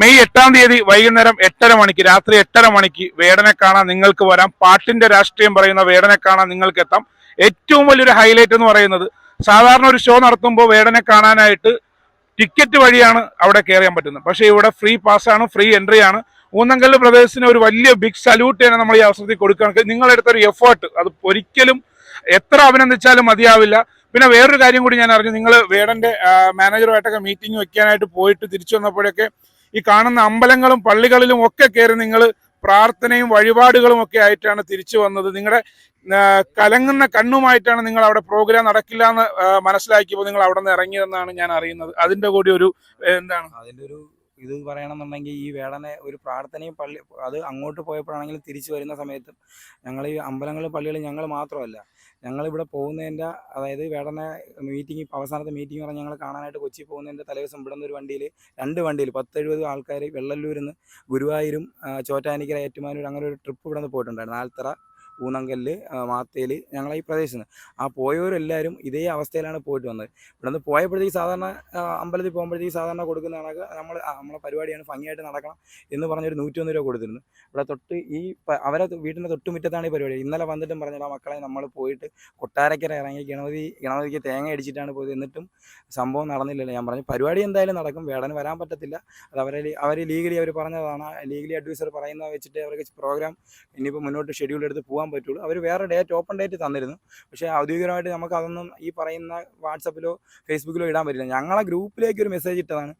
May എട്ടാം തീയതി വൈകുന്നേരം എട്ടര മണിക്ക് രാത്രി എട്ടര മണിക്ക് വേടനെ കാണാൻ നിങ്ങൾക്ക് വരാം. പാട്ടിന്റെ രാഷ്ട്രീയം പറയുന്ന വേടനെ കാണാൻ നിങ്ങൾക്ക് എത്താം ഏറ്റവും വലിയൊരു ഹൈലൈറ്റ് എന്ന് പറയുന്നത് സാധാരണ ഒരു ഷോ നടത്തുമ്പോൾ വേടനെ കാണാനായിട്ട് ടിക്കറ്റ് വഴിയാണ് അവിടെ കയറിയാൻ പറ്റുന്നത്. പക്ഷേ ഇവിടെ ഫ്രീ പാസ്സാണ് ഫ്രീ എൻട്രി ആണ്. ഊന്നങ്കല്ല് പ്രദേശത്തിന് ഒരു വലിയ ബിഗ് സല്യൂട്ട് തന്നെ നമ്മൾ ഈ അവസരത്തിൽ കൊടുക്കുകയാണ്. നിങ്ങളെടുത്തൊരു എഫേർട്ട് അത് ഒരിക്കലും എത്ര അഭിനന്ദിച്ചാലും മതിയാവില്ല. പിന്നെ വേറൊരു കാര്യം കൂടി ഞാൻ അറിഞ്ഞു. നിങ്ങൾ വേടന്റെ മാനേജറുമായിട്ടൊക്കെ മീറ്റിംഗ് വെക്കാനായിട്ട് പോയിട്ട് തിരിച്ചു വന്നപ്പോഴൊക്കെ ഈ കാണുന്ന അമ്പലങ്ങളും പള്ളികളിലും ഒക്കെ കയറി നിങ്ങൾ പ്രാർത്ഥനയും വഴിപാടുകളും ഒക്കെ ആയിട്ടാണ് തിരിച്ചു വന്നത്. നിങ്ങളുടെ കലങ്ങുന്ന കണ്ണുമായിട്ടാണ് നിങ്ങൾ അവിടെ പ്രോഗ്രാം നടക്കില്ല എന്ന് മനസ്സിലാക്കിയപ്പോൾ നിങ്ങൾ അവിടെ നിന്ന് ഇറങ്ങിയതെന്നാണ് ഞാൻ അറിയുന്നത്. അതിന്റെ കൂടി ഒരു എന്താണ്? അതിന്റെ ഒരു ഇത് പറയണമെന്നുണ്ടെങ്കിൽ ഈ വേടനെ ഒരു പ്രാർത്ഥനയും പള്ളി അത് അങ്ങോട്ട് പോയപ്പോഴാണെങ്കിലും തിരിച്ചു വരുന്ന സമയത്തും ഞങ്ങൾ ഈ അമ്പലങ്ങളും പള്ളികളും ഞങ്ങൾ മാത്രമല്ല. ഞങ്ങളിവിടെ പോകുന്നതിന്റെ അതായത് വേടനെ മീറ്റിംഗ് ഇപ്പോൾ അവസാനത്തെ മീറ്റിംഗ് പറഞ്ഞ് ഞങ്ങൾ കാണാനായിട്ട് കൊച്ചി പോകുന്നതിന്റെ തലേദിവസം ഇവിടെ നിന്ന് ഒരു വണ്ടിയിൽ രണ്ട് വണ്ടിയിൽ പത്തെഴുപത് ആൾക്കാർ വെള്ളല്ലൂരിൽ നിന്ന് ഗുരുവായൂരും ചോറ്റാനിക്കര ഏറ്റുമാനൂർ അങ്ങനെ ഒരു ട്രിപ്പ് ഇവിടെ നിന്ന് പോയിട്ടുണ്ടായിരുന്നു. ആൽത്തറ ഊന്നങ്കല്ല് ആ, മാത്തേൽ ഞങ്ങളെ ഈ പ്രദേശത്ത് നിന്ന്. ആ പോയവരെല്ലാവരും ഇതേ അവസ്ഥയിലാണ് പോയിട്ട് വന്നത്. ഇവിടെ നിന്ന് പോയപ്പോഴത്തേക്ക് സാധാരണ അമ്പലത്തിൽ പോകുമ്പോഴത്തേക്ക് സാധാരണ കൊടുക്കുന്ന കണക്ക് നമ്മൾ നമ്മളെ പരിപാടിയാണ് ഭംഗിയായിട്ട് നടക്കണം എന്ന് പറഞ്ഞൊരു നൂറ്റൊന്ന് രൂപ കൊടുത്തിരുന്നു. ഇവിടെ തൊട്ട് ഈ അവരെ വീട്ടിന്റെ തൊട്ട് മുറ്റത്താണ് ഈ പരിപാടി. ഇന്നലെ വന്നിട്ടും പറഞ്ഞില്ല മക്കളെ നമ്മൾ പോയിട്ട് കൊട്ടാരക്കര ഇറങ്ങി ഗണപതി ഗണപതിക്ക് തേങ്ങ അടിച്ചിട്ടാണ് പോയത് എന്നിട്ടും സംഭവം നടന്നില്ലല്ലോ. ഞാൻ പറഞ്ഞു പരിപാടി എന്തായാലും നടക്കും വേടന് വരാൻ പറ്റത്തില്ല. അത് അവരെ അവർ ലീഗലി അവർ പറഞ്ഞതാണ് ലീഗലി അഡ്വൈസർ പറയുന്നത് വെച്ചിട്ട് അവർക്ക് പ്രോഗ്രാം ഇനിയിപ്പോൾ മുന്നോട്ട് ഷെഡ്യൂൾ എടുത്ത് പോകാൻ പറ്റുള്ളൂ. അവർ വേറെ ഡേറ്റ് ഓപ്പൺ ഡേറ്റ് തന്നിരുന്നു. പക്ഷേ ഔദ്യോഗികമായിട്ട് നമുക്ക് അതൊന്നും ഈ പറയുന്ന വാട്സപ്പിലോ ഫേസ്ബുക്കിലോ ഇടാൻ പറ്റില്ല. ഞങ്ങളെ ഗ്രൂപ്പിലേക്ക് ഒരു മെസ്സേജ് ഇട്ടതാണ്.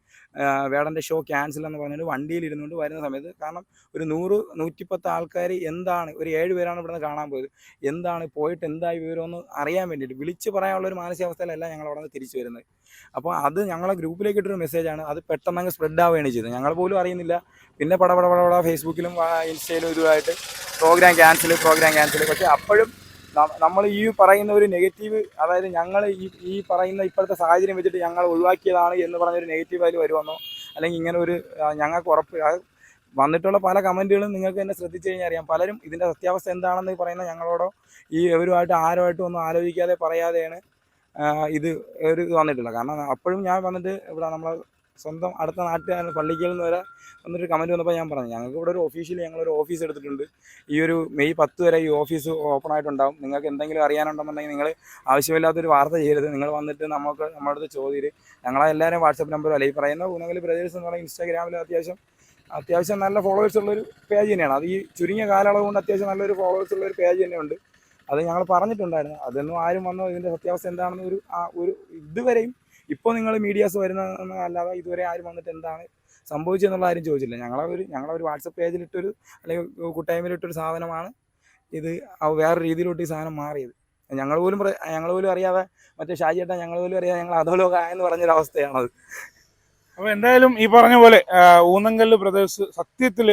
വേടന്റെ ഷോ ക്യാൻസൽ എന്ന് പറഞ്ഞിട്ട് വണ്ടിയിൽ ഇരുന്നുകൊണ്ട് വരുന്ന സമയത്ത്. കാരണം ഒരു നൂറ് നൂറ്റിപ്പത്ത് ആൾക്കാർ എന്താണ് ഒരു ഏഴ് പേരാണ് ഇവിടെ നിന്ന് കാണാൻ പോയത്. എന്താണ് പോയിട്ട് എന്തായി വിവരമെന്ന് അറിയാൻ വേണ്ടിയിട്ട്. വിളിച്ച് പറയാനുള്ള ഒരു മാനസികാവസ്ഥയിലല്ല ഞങ്ങൾ അവിടെ നിന്ന് തിരിച്ചു വരുന്നത്. അപ്പോൾ അത് ഞങ്ങളെ ഗ്രൂപ്പിലേക്ക് ഇട്ടൊരു മെസ്സേജാണ് അത് പെട്ടെന്ന് അങ്ങ് സ്പ്രെഡ് ആവുകയാണ് ചെയ്തത്. ഞങ്ങൾ പോലും അറിയുന്നില്ല. പിന്നെ പടപടപടപട പട പട പട ഫേസ്ബുക്കിലും ഇൻസ്റ്റയിലും ഇതുമായിട്ട് പ്രോഗ്രാം ക്യാൻസൽ പ്രോഗ്രാം ക്യാൻസൽ പക്ഷേ അപ്പോഴും നമ്മൾ ഈ പറയുന്ന ഒരു നെഗറ്റീവ് അതായത് ഞങ്ങൾ ഈ ഈ പറയുന്ന ഇപ്പോഴത്തെ സാഹചര്യം വെച്ചിട്ട് ഞങ്ങൾ ഒഴിവാക്കിയതാണ് എന്ന് പറഞ്ഞൊരു നെഗറ്റീവ് അതിൽ വരുമെന്നോ അല്ലെങ്കിൽ ഇങ്ങനെ ഒരു ഞങ്ങൾക്ക് ഉറപ്പ് വന്നിട്ടുള്ള പല കമന്റുകളും നിങ്ങൾക്ക് തന്നെ ശ്രദ്ധിച്ചു കഴിഞ്ഞാൽ അറിയാം. പലരും ഇതിന്റെ സത്യാവസ്ഥ എന്താണെന്ന് പറയുന്ന ഞങ്ങളോടോ ഈ ഇവരുമായിട്ട് ആരുമായിട്ടും ഒന്നും ആലോചിക്കാതെ പറയാതെയാണ് ഇത് ഒരു വന്നിട്ടുള്ളത്. കാരണം അപ്പോഴും ഞാൻ വന്നിട്ട് ഇവിടെ നമ്മളെ സ്വന്തം അടുത്ത നാട്ടിൽ പള്ളിക്കൽ നിന്ന് വരെ വന്നിട്ട് കമന്റ് വന്നപ്പോൾ ഞാൻ പറഞ്ഞു ഞങ്ങൾക്ക് ഇവിടെ ഒരു ഒഫീഷ്യലി ഞങ്ങളൊരു ഓഫീസ് എടുത്തിട്ടുണ്ട്. ഈ ഒരു മെയ് പത്ത് വരെ ഈ ഓഫീസ് ഓപ്പൺ ആയിട്ടുണ്ടാവും. നിങ്ങൾക്ക് എന്തെങ്കിലും അറിയാനുണ്ടെന്നുണ്ടെങ്കിൽ നിങ്ങൾ ആവശ്യമില്ലാത്തൊരു വാർത്ത ചെയ്യരുത്. നിങ്ങൾ വന്നിട്ട് നമുക്ക് നമ്മുടെ അടുത്ത് ചോദ്യം ഞങ്ങളെ എല്ലാവരും വാട്സപ്പ് നമ്പർ അല്ലെങ്കിൽ പറയുന്ന ഊനകൽ ബ്രദേഴ്സ് എന്ന് പറയുന്നത് ഇൻസ്റ്റാഗ്രാമിൽ അത്യാവശ്യം അത്യാവശ്യം നല്ല ഫോളോവേഴ്സ് ഉള്ളൊരു പേജ് തന്നെയാണ്. അത് ഈ ചുരുങ്ങിയ കാലയളവ് കൊണ്ട് അത്യാവശ്യം നല്ലൊരു ഫോളോവേഴ്സ് ഉള്ളൊരു പേജ് തന്നെയുണ്ട്. അത് ഞങ്ങൾ പറഞ്ഞിട്ടുണ്ടായിരുന്നു. അതൊന്നും ആരും വന്നോ ഇതിന്റെ സത്യാവസ്ഥ എന്താണെന്ന് ഒരു ഒരു ഇതുവരെയും ഇപ്പോൾ നിങ്ങൾ മീഡിയാസ് വരുന്ന അല്ലാതെ ഇതുവരെ ആരും വന്നിട്ട് എന്താണ് സംഭവിച്ചതെന്നുള്ള ആരും ചോദിച്ചില്ല. ഞങ്ങളെ ഒരു ഞങ്ങളെ ഒരു വാട്സപ്പ് പേജിലിട്ടൊരു അല്ലെങ്കിൽ കുട്ടായ്മയിലിട്ടൊരു സാധനമാണ് ഇത്. വേറെ രീതിയിലോട്ട് ഈ സാധനം മാറിയത്. ഞങ്ങൾ പോലും ഞങ്ങൾ പോലും അറിയാതെ മറ്റേ ഷാജി ഏട്ടാ ഞങ്ങൾ പോലും അറിയാതെ ഞങ്ങൾ അധോലോക എന്ന് പറഞ്ഞൊരവസ്ഥയാണത്. അപ്പോൾ എന്തായാലും ഈ പറഞ്ഞ പോലെ ഊന്നങ്കല്ല് ബ്രദേഴ്സ് സത്യത്തിൽ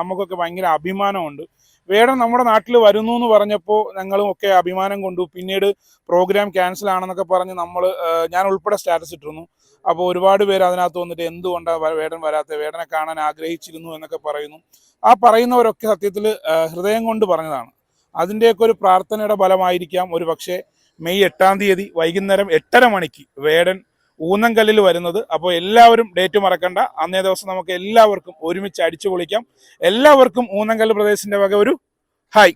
നമുക്കൊക്കെ ഭയങ്കര അഭിമാനമുണ്ട്. വേടൻ നമ്മുടെ നാട്ടിൽ വരുന്നു എന്ന് പറഞ്ഞപ്പോൾ ഞങ്ങളും ഒക്കെ അഭിമാനം കൊണ്ടു. പിന്നീട് പ്രോഗ്രാം ക്യാൻസൽ ആണെന്നൊക്കെ പറഞ്ഞ് നമ്മൾ ഞാൻ ഉൾപ്പെടെ സ്റ്റാറ്റസ് ഇട്ടിരുന്നു. അപ്പോൾ ഒരുപാട് പേര് അതിനകത്ത് വന്നിട്ട് എന്തുകൊണ്ടാണ് വേടൻ വരാത്തത് വേടനെ കാണാൻ ആഗ്രഹിച്ചിരുന്നു എന്നൊക്കെ പറയുന്നു. ആ പറയുന്നവരൊക്കെ സത്യത്തിൽ ഹൃദയം കൊണ്ട് പറഞ്ഞതാണ്. അതിന്റെയൊക്കെ ഒരു പ്രാർത്ഥനയുടെ ഫലമായിരിക്കാം. ഒരു പക്ഷേ മെയ് എട്ടാം തീയതി വൈകുന്നേരം എട്ടര മണിക്ക് വേടൻ ഊന്നങ്കല്ലിൽ വരുന്നത്. അപ്പോൾ എല്ലാവരും ഡേറ്റ് മറക്കണ്ട. അന്നേ ദിവസം നമുക്ക് എല്ലാവർക്കും ഒരുമിച്ച് അടിച്ചു പൊളിക്കാം എല്ലാവർക്കും ഊന്നങ്കല്ല് പ്രദേശത്തിന്റെ വക ഒരു ഹായ്